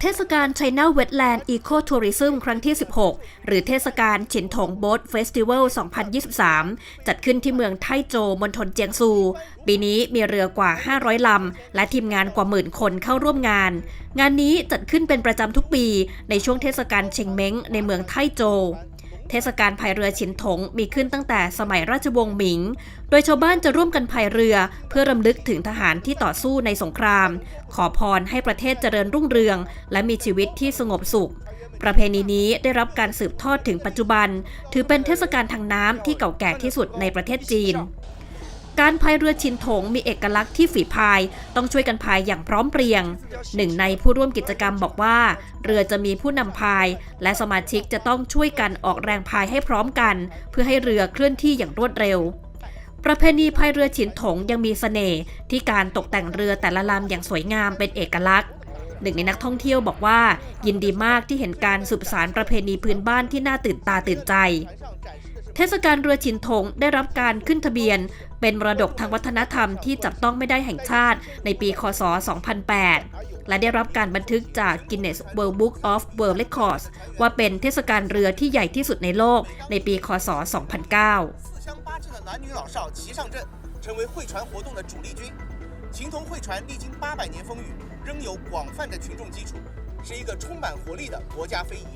เทศกาล China Wetland Eco Tourism ครั้งที่ 16 หรือเทศกาลฉินถงโบ๊ทเฟสติวัล 2023 จัดขึ้นที่เมืองไทโจวมณฑลเจียงซู ปีนี้มีเรือกว่า 500 ลำ และทีมงานกว่าหมื่นคนเข้าร่วมงาน งานนี้จัดขึ้นเป็นประจำทุกปีในช่วงเทศกาลเชงเม้งในเมืองไทโจว เทศกาลพายเรือฉินถงมีขึ้นตั้งแต่สมัยราชวงศ์หมิง โดยชาวบ้านจะร่วมกันพายเรือ เพื่อรำลึกถึงทหารที่ต่อสู้ในสงคราม ขอพรให้ประเทศเจริญรุ่งเรือง และมีชีวิตที่สงบสุข ประเพณีนี้ได้รับการสืบทอดถึงปัจจุบัน ถือเป็นเทศกาลทางน้ำที่เก่าแก่ที่สุดในประเทศจีน การพายเรือชินถงมีเอกลักษณ์ที่ฝีพาย ต้องช่วยกันพายอย่างพร้อมเพรียง หนึ่งในผู้ร่วมกิจกรรมบอกว่า เรือจะมีผู้นำพาย และสมาชิกจะต้องช่วยกันออกแรงพายให้พร้อมกัน เพื่อให้เรือเคลื่อนที่อย่างรวดเร็ว ประเพณีพายเรือฉินถงยังมีเสน่ห์ที่การตกแต่งเรือแต่ละลำอย่างสวยงามเป็นเอกลักษณ์หนึ่งในนักท่องเที่ยวบอกว่า ยินดีมากที่เห็นการสืบสารประเพณีพื้นบ้านที่น่าตื่นตาตื่นใจ ทศกาลเรือฉินถงได้รับการขึ้นทะเบียน เป็นมรดกทางวัฒนธรรมที่จับต้องไม่ได้แห่งชาติในปีคศ 2008 และได้รับการบันทึกจาก Guinness World Book of World Records ว่าเป็นเทศกาลเรือที่ใหญ่ที่สุดในโลกในปีคศ 2009四乡八镇的男女老少齐上阵，成为会船活动的主力军。秦同会船历经八百年风雨，仍有广泛的群众基础，是一个充满活力的国家非遗。